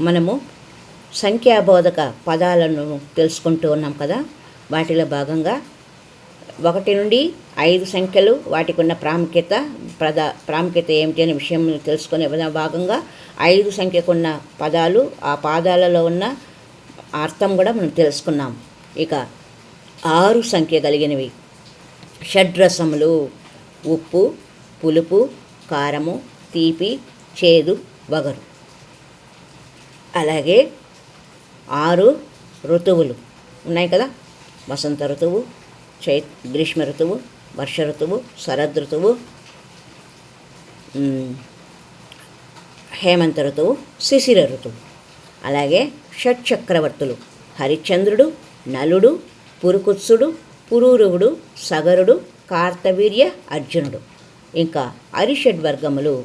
మనము సంఖ్యాబోధక పదాలను తెలుసుకుంటూ ఉన్నాం కదా. వాటిలో భాగంగా ఒకటి నుండి ఐదు సంఖ్యలు వాటికి ఉన్న ప్రాముఖ్యత ప్రధా ప్రాముఖ్యత ఏమిటి అనే విషయం తెలుసుకునే భాగంగా ఐదు సంఖ్యకున్న పదాలు ఆ పాదాలలో ఉన్న అర్థం కూడా మనం తెలుసుకున్నాం. ఇక ఆరు సంఖ్య కలిగినవి. షడ్రసములు ఉప్పు పులుపు కారము తీపి చేదు వగరు. అలాగే ఆరు ఋతువులు. ఉన్నాయి కదా? వసంత ఋతువు చై గ్రీష్మ ఋతువు వర్ష ఋతువు శరద్ ఋతువు హేమంత ఋతువు శిశిర ఋతువు. అలాగే షట్చక్రవర్తులు హరిశ్చంద్రుడు నలుడు పురుకుత్సుడు పురూరువుడు సగరుడు కార్తవీర్య అర్జునుడు. ఇంకా అరిషడ్వర్గములు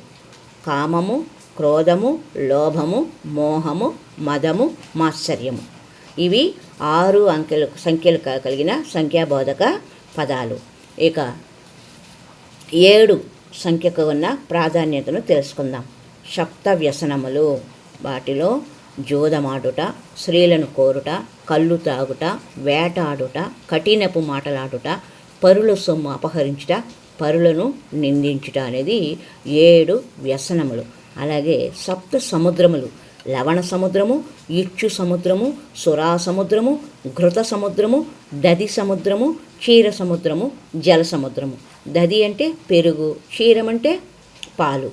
కామము క్రోధము లోభము మోహము మదము మాత్సర్యము. ఇవి ఆరు అంకెలు సంఖ్యలు కలిగిన సంఖ్యాబోధక పదాలు. ఇక ఏడు సంఖ్యకు ఉన్న ప్రాధాన్యతను తెలుసుకుందాం. సప్త వ్యసనములు. వాటిలో జోదమాడుట స్త్రీలను కోరుట కళ్ళు తాగుట వేటాడుట కఠినపు మాటలాడుట పరుల సొమ్ము అపహరించుట పరులను నిందించుట అనేది ఏడు వ్యసనములు. అలాగే సప్త సముద్రములు లవణ సముద్రము ఇచ్చు సముద్రము సురా సముద్రము ఘృత సముద్రము దది సముద్రము క్షీర సముద్రము జల సముద్రము. దది అంటే పెరుగు క్షీరమంటే పాలు.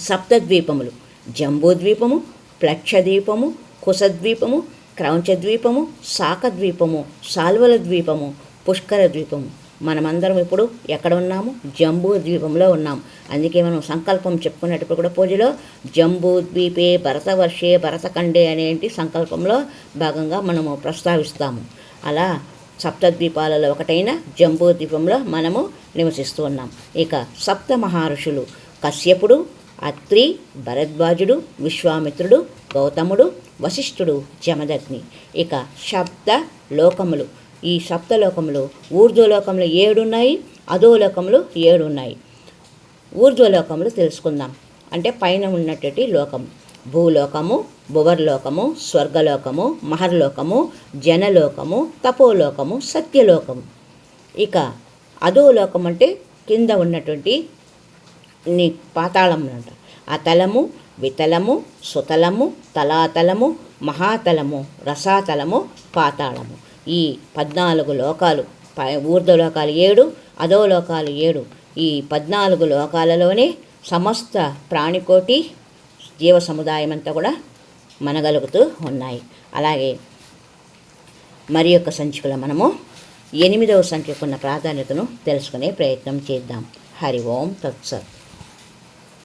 సప్తద్వీపములు జంబూద్వీపము ప్లక్షద్వీపము కుశద్వీపము క్రౌంచద్వీపము సాకద్వీపము సాల్వల ద్వీపము పుష్కర ద్వీపము మనమందరం ఇప్పుడు ఎక్కడ ఉన్నాము? జంబూ ద్వీపంలో ఉన్నాం అందుకే మనం సంకల్పం చెప్పుకునేటప్పుడు కూడా పూజలో జంబూ ద్వీపే భరతవర్షే భరతఖండే అనేటి సంకల్పంలో భాగంగా మనము ప్రస్తావిస్తాము. అలా సప్తద్వీపాలలో ఒకటైన జంబూ ద్వీపంలో మనము నివసిస్తూ ఉన్నాం. ఇక సప్త మహర్షులు కశ్యపుడు అత్రి భరద్వాజుడు విశ్వామిత్రుడు గౌతముడు వశిష్ఠుడు జమదగ్ని ఇక శబ్ద లోకములు. ఈ సప్త లోకములు ఊర్ధ్వలోకములు ఏడున్నాయి అధోలోకములు ఏడు ఉన్నాయి ఊర్ధ్వలోకములు తెలుసుకుందాం. అంటే పైన ఉన్నటువంటి లోకం భూలోకము భువర్లోకము స్వర్గలోకము మహర్లోకము జనలోకము తపోలోకము సత్యలోకము. ఇక అధోలోకం అంటే కింద ఉన్నటువంటి నీ పాతాళం అంట. అతలము వితలము సుతలము తలాతలము మహాతలము రసాతలము పాతాళము. ఈ పద్నాలుగు లోకాలు పై ఊర్ధ్వలోకాలు ఏడు అధోలోకాలు ఏడు. ఈ పద్నాలుగు లోకాలలోనే సమస్త ప్రాణికోటి జీవ సముదాయం అంతా కూడా మనగలుగుతూ ఉన్నాయి. అలాగే మరి యొక్క సంచికలో మనము ఎనిమిదవ సంఖ్యకున్న ప్రాధాన్యతను తెలుసుకునే ప్రయత్నం చేద్దాం. హరి ఓం తత్సత్.